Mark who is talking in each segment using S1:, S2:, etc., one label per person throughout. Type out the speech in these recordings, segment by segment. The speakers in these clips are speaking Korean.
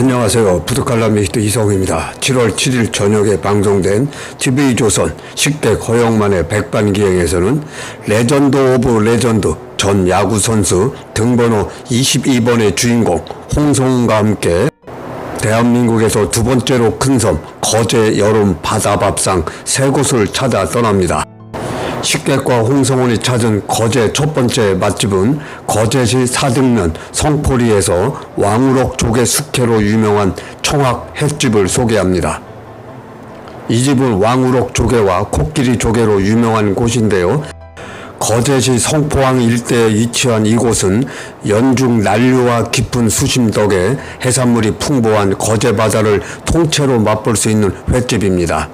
S1: 안녕하세요. 부득칼라미스트 이성입니다. 7월 7일 저녁에 방송된 TV조선 식객 허영만의 백반기행에서는 레전드 오브 레전드 전 야구 선수 등번호 22번의 주인공 홍성훈과 함께 대한민국에서 두 번째로 큰 섬 거제 여름 바다밥상 세 곳을 찾아 떠납니다. 식객과 홍성훈이 찾은 거제 첫 번째 맛집은 거제시 사등면 성포리에서 왕우럭 조개 숙회로 유명한 청학 횟집을 소개합니다. 이 집은 왕우럭 조개와 코끼리 조개로 유명한 곳인데요. 거제시 성포항 일대에 위치한 이곳은 연중 난류와 깊은 수심 덕에 해산물이 풍부한 거제 바다를 통째로 맛볼 수 있는 횟집입니다.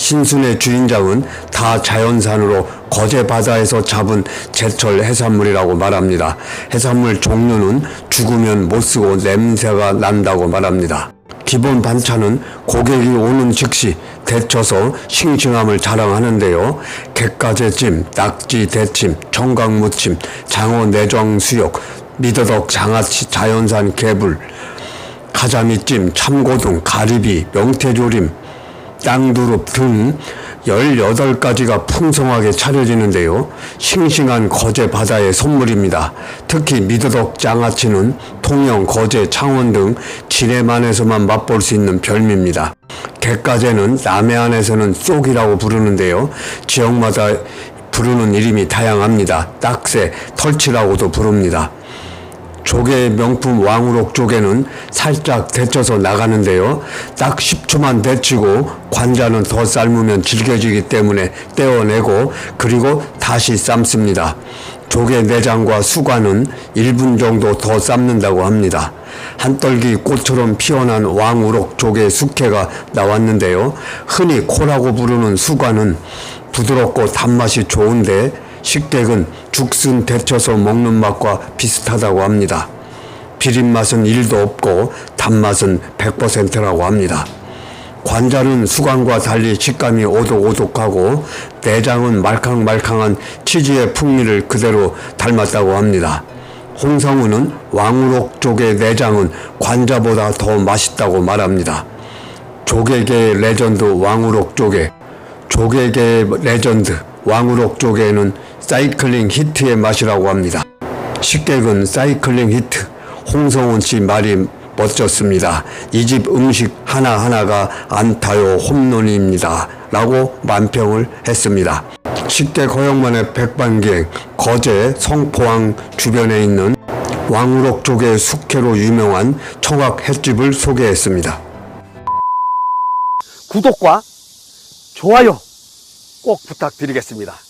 S1: 신순의 주인장은 다 자연산으로 거제 바다에서 잡은 제철 해산물이라고 말합니다. 해산물 종류는 죽으면 못 쓰고 냄새가 난다고 말합니다. 기본 반찬은 고객이 오는 즉시 데쳐서 싱싱함을 자랑하는데요. 갯가재찜, 낙지 대찜, 청각무침, 장어 내장 수육, 미더덕 장아찌 자연산 개불, 가자미찜, 참고등, 가리비, 명태조림, 땅두릅 등 18가지가 풍성하게 차려지는데요. 싱싱한 거제 바다의 선물입니다. 특히 미더덕 장아찌는 통영, 거제, 창원 등 진해만에서만 맛볼 수 있는 별미입니다. 갯가재는 남해안에서는 쏙이라고 부르는데요. 지역마다 부르는 이름이 다양합니다. 딱새, 털치라고도 부릅니다. 조개의 명품 왕우럭 조개는 살짝 데쳐서 나가는데요. 딱 10초만 데치고 관자는 더 삶으면 질겨지기 때문에 떼어내고 그리고 다시 삶습니다. 조개 내장과 수관은 1분 정도 더 삶는다고 합니다. 한떨기 꽃처럼 피어난 왕우럭 조개 숙회가 나왔는데요. 흔히 코라고 부르는 수관은 부드럽고 단맛이 좋은데 식객은 죽순 데쳐서 먹는 맛과 비슷하다고 합니다. 비린 맛은 1도 없고 단맛은 100%라고 합니다. 관자는 수관과 달리 식감이 오독오독하고 내장은 말캉말캉한 치즈의 풍미를 그대로 닮았다고 합니다. 홍성우는 왕우럭 조개 내장은 관자보다 더 맛있다고 말합니다. 조개계의 레전드 왕우럭 조개 조개계의 레전드 왕우럭 조개는 사이클링 히트의 맛이라고 합니다. 식객은 사이클링 히트 홍성훈 씨 말이 멋졌습니다. 이 집 음식 하나하나가 안타요 홈런입니다. 라고 만평을 했습니다. 식객 허영만의 백반기행 거제 성포항 주변에 있는 왕우럭 조개 숙회로 유명한 청학 횟집을 소개했습니다.
S2: 구독과 좋아요 꼭 부탁드리겠습니다.